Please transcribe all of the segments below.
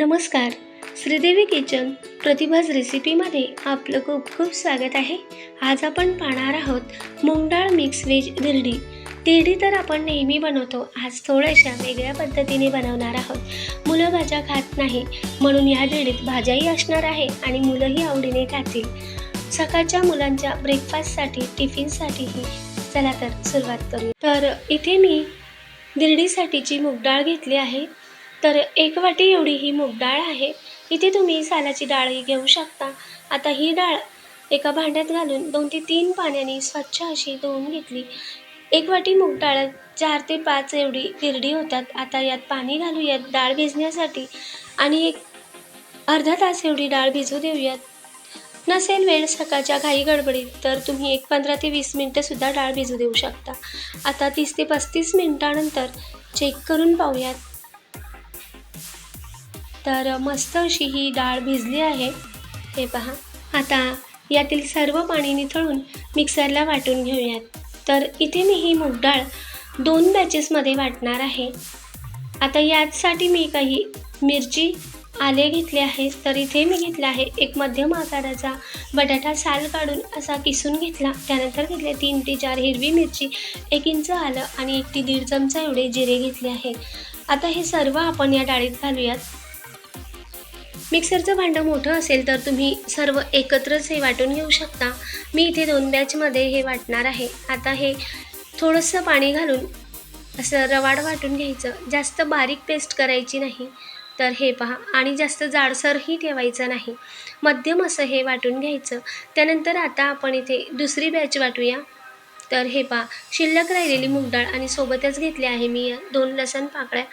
नमस्कार. श्रीदेवी किचन प्रतिभाज रेसिपीमध्ये आपलं खूप खूप स्वागत आहे. आज आपण पाहणार आहोत मुंगडाळ मिक्स व्हेज धिरडी. धिरडी तर आपण नेहमी बनवतो आज थोड्याशा वेगळ्या पद्धतीने बनवणार आहोत. मुलं भाज्या खात नाही म्हणून या धिरडीत भाज्याही असणार आहे आणि मुलंही आवडीने खातील. सकाळच्या मुलांच्या ब्रेकफास्टसाठी टिफिनसाठीही. चला तर सुरुवात करू तर इथे मी धिरडीसाठीची मूगडाळ घेतली आहे. तर एक वाटी एवढी ही मूग डाळ आहे. इथे तुम्ही सालाची डाळही घेऊ शकता. आता ही डाळ एका भांड्यात घालून दोन ते तीन पाण्याने स्वच्छ अशी धुवून घेतली. एक वाटी मूग डाळ चार ते पाच एवढी गिरडी होतात. आता यात पाणी घालूयात. डाळ भिजण्यासाठी आणि एक अर्धा तास एवढी डाळ भिजू देऊयात. नसेल वेळ सकाळच्या घाई गडबडीत तर तुम्ही एक पंधरा ते वीस मिनटंसुद्धा डाळ भिजू देऊ शकता. आता तीस ते पस्तीस मिनटानंतर चेक करून पाहूयात. तर मस्त अशी ही डाळ भिजली आहे. हे पहा. आता यातील सर्व पाणी निथळून मिक्सरला वाटून घेऊयात. तर इथे मी ही मूग डाळ दोन बॅचेसमध्ये वाटणार आहे. आता याचसाठी मी काही मिरची आले घेतले आहेत. तर इथे मी घेतला आहे एक मध्यम आकाराचा बटाटा साल काढून असा किसून घेतला. त्यानंतर घेतले तीन ते चार हिरवी मिरची एक इंच आलं आणि एक ते दीड चमचा एवढे जिरे घेतले आहे आता हे सर्व आपण या डाळीत घालूयात. मिक्सरचं भांडं मोठं असेल तर तुम्ही सर्व एकत्रच हे वाटून घेऊ शकता. मी इथे दोन बॅचमध्ये हे वाटणार आहे. आता हे थोडंसं पाणी घालून असं रवाड वाटून घ्यायचं. जास्त बारीक पेस्ट करायची नाही. तर हे पहा. आणि जास्त जाडसरही ठेवायचं नाही. मध्यम असं हे वाटून घ्यायचं. त्यानंतर आता आपण इथे दुसरी बॅच वाटूया. तर हे पहा. शिल्लक राहिलेली मूग डाळ आणि सोबतच घेतली आहे मी दोन लसण पाकळ्या.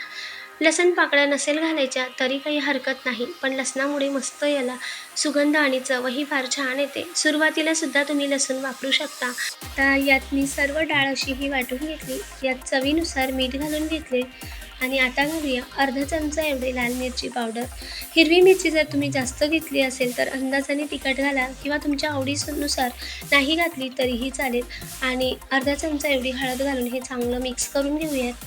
लसण पाकळ्या नसेल घालायच्या तरी काही हरकत नाही. पण लसणामुळे मस्त याला सुगंध आणि चवही फार छान येते. सुरुवातीला सुद्धा तुम्ही लसूण वापरू शकता. आता यात मी सर्व डाळ अशी ही वाटून घेतली. यात चवीनुसार मीठ घालून घेतले. आणि आता घालूया अर्धा चमचा एवढी लाल मिरची पावडर. हिरवी मिरची जर तुम्ही जास्त घेतली असेल तर अंदाजाने तिखट घाला किंवा तुमच्या आवडीनुसार नाही घातली तरीही चालेल. आणि अर्धा चमचा एवढी हळद घालून हे चांगलं मिक्स करून घेऊयात.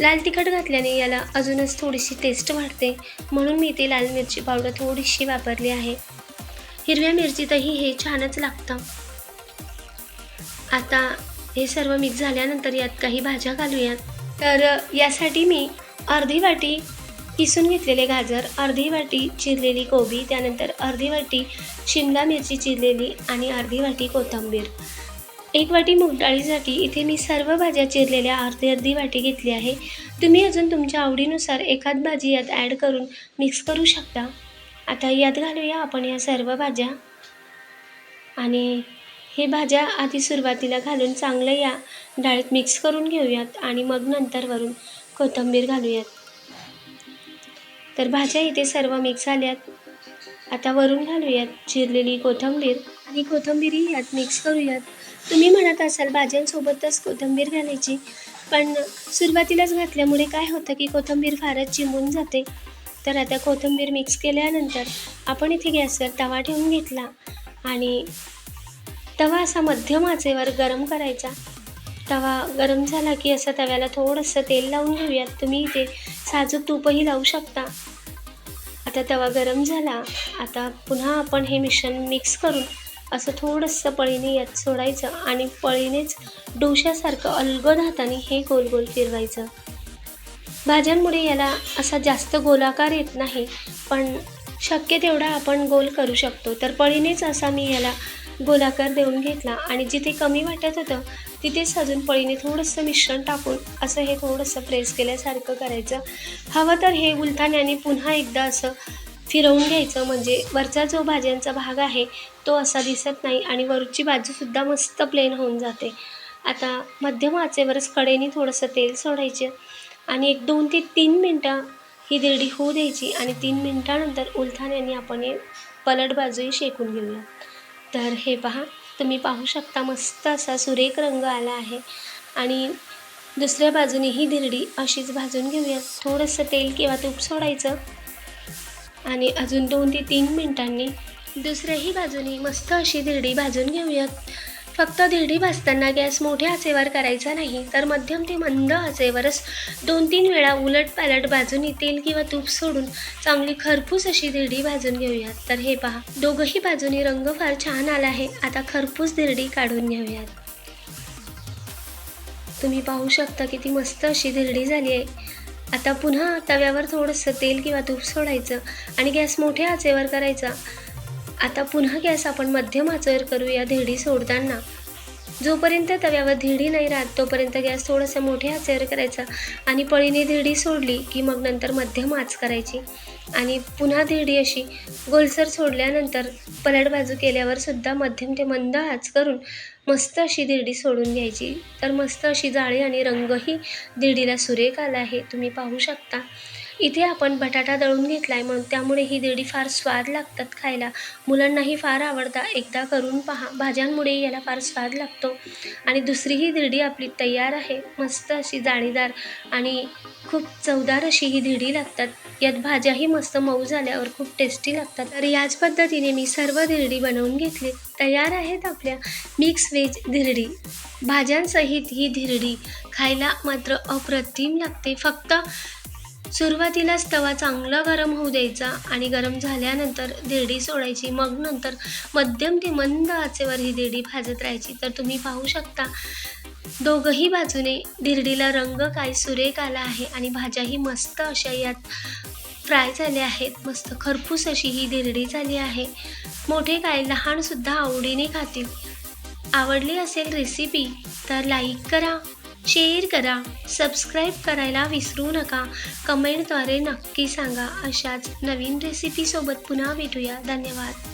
लाल तिखट घातल्याने याला अजूनच थोडीशी टेस्ट वाढते. म्हणून मी इथे लाल मिरची पावडर थोडीशी वापरली आहे. हिरव्या मिरचीतही हे छानच लागतं. आता हे सर्व मिक्स झाल्यानंतर यात काही भाज्या घालूयात. तर यासाठी मी अर्धी वाटी किसून घेतलेले गाजर अर्धी वाटी चिरलेली कोबी त्यानंतर अर्धी वाटी शिमला मिरची चिरलेली आणि अर्धी वाटी कोथिंबीर. एक वाटी मूगडाळीसाठी इथे मी सर्व भाज्या चिरलेल्या अर्धी अर्धी वाटी घेतली आहे. तुम्ही अजून तुमच्या आवडीनुसार एखाद भाजी यात ॲड करून मिक्स करू शकता. आता यात घालूया आपण या सर्व भाज्या. आणि हे भाज्या आधी सुरुवातीला घालून चांगलं या डाळीत मिक्स करून घेऊयात आणि मग नंतर वरून कोथिंबीर घालूयात. तर भाज्या इथे सर्व मिक्स झाल्यात आता वरून घालूयात चिरलेली कोथिंबीर आणि कोथिंबीरही यात मिक्स करूयात. तुम्ही म्हणत असाल भाज्यांसोबतच कोथिंबीर घालायची पण सुरुवातीलाच घातल्यामुळे काय होतं की कोथिंबीर फारच चिमून जाते. तर आता कोथिंबीर मिक्स केल्यानंतर आपण इथे गॅसवर तवा ठेवून घेतला आणि तवा असा मध्यम आचेवर गरम करायचा. तवा गरम झाला की असं तव्याला थोडंसं तेल लावून घेऊयात. तुम्ही इथे साजूक तूपही लावू शकता. आता तवा गरम झाला. आता पुन्हा आपण हे मिश्रण मिक्स करून असं थोडंसं पळीने यात सोडायचं आणि पळीनेच डोशासारखं अलगद हाताने हे गोल गोल फिरवायचं. भाज्यांमुळे याला असा जास्त गोलाकार येत नाही पण शक्य तेवढा आपण गोल करू शकतो. तर पळीनेच असा मी याला गोलाकार देऊन घेतला आणि जिथे कमी वाटत होतं तिथेच अजून पळीने थोडंसं मिश्रण टाकून असं हे थोडंसं प्रेस केल्यासारखं करायचं. हवं तर हे उलथाण्याने पुन्हा एकदा असं फिरवून घ्यायचं. म्हणजे वरचा जो भाज्यांचा भाग आहे तो असा दिसत नाही आणि वरची बाजूसुद्धा मस्त प्लेन होऊन जाते. आता मध्यम आचेवरच कडेने थोडंसं तेल सोडायचं आणि एक दोन ते तीन मिनटं ही दिरडी होऊ द्यायची आणि तीन मिनटानंतर उलथाण्याने आपण हे पलट बाजूही शेकून घेऊया. तर हे पहा तुम्ही पाहू शकता मस्त असा सुरेख रंग आला आहे. आणि दुसऱ्या बाजूने ही धिरडी अशीच भाजून घेऊया. थोडंसं तेल किंवा तूप सोडायचं. आणि अजून दोन ते तीन मिनटांनी दुसऱ्याही बाजूनी मस्त अशी धिरडी भाजून घेऊयात. फक्त धिरडी भाजताना गॅस मोठ्या आचेवर करायचा नाही तर मध्यम ते मंद आचेवरच दोन तीन वेळा उलट पालट बाजूनी तेल किंवा तूप सोडून चांगली खरपूस अशी धिरडी भाजून घेऊयात. तर हे पहा दोघंही बाजूनी रंग फार छान आला आहे. आता खरपूस धिरडी काढून घेऊयात. तुम्ही पाहू शकता किती मस्त अशी धिरडी झाली आहे. आता पुन्हा तव्यावर थोडंसं तेल किंवा तूप सोडायचं आणि गॅस मोठ्या आचेवर करायचा. आता पुन्हा गॅस आपण मध्यम आचेवर करूया धिडी सोडताना. जोपर्यंत तव्यावर धिडी नाही राहत तोपर्यंत गॅस थोडासा मोठ्या आचेवर करायचा आणि पळीने धिडी सोडली की मग नंतर मध्यम आच करायची. आणि पुन्हा धिडी अशी गोलसर सोडल्यानंतर पलट बाजू केल्यावर सुद्धा मध्यम ते मंद आच करून मस्त अशी दिरडी सोडून घ्यायची. तर मस्त अशी जाळी आणि रंगही दिरडीला सुरेख आला आहे. तुम्ही पाहू शकता. इथे आपण बटाटा दळून घेतला आहे म्हणून त्यामुळे ही दिरडी फार स्वाद लागतात खायला. मुलांनाही फार आवडता. एकदा करून पहा. भाज्यांमुळे याला फार स्वाद लागतो. आणि दुसरी ही धिरडी आपली तयार आहे. मस्त अशी जाळीदार आणि खूप चवदार अशी ही धिडी लागतात. यात भाज्याही मस्त मऊ झाल्यावर खूप टेस्टी लागतात. तर याच पद्धतीने मी सर्व धिरडी बनवून घेतली. तयार आहेत आपल्या मिक्स व्हेज धिरडी. भाज्यांसहित ही धिरडी खायला मात्र अप्रतिम लागते. फक्त सुरुवातीलाच तवा चांगला गरम होऊ द्यायचा आणि गरम झाल्यानंतर धिरडी सोडायची. मग नंतर मध्यम ते मंद आचेवर ही धिरडी भाजत राहायची. तर तुम्ही पाहू शकता दोघंही बाजूने धिरडीला रंग काय सुरेख आला आहे आणि भाज्याही मस्त अशा यात फ्राय झाल्या आहेत. मस्त खरपूस अशी ही धिरडी झाली आहे. मोठे काय लहानसुद्धा आवडीने खातील. आवडली असेल रेसिपी तर लाईक करा शेअर करा सबस्क्राईब करायला विसरू नका. कमेंटद्वारे नक्की सांगा. अशाच नवीन रेसिपीसोबत पुन्हा भेटूया. धन्यवाद.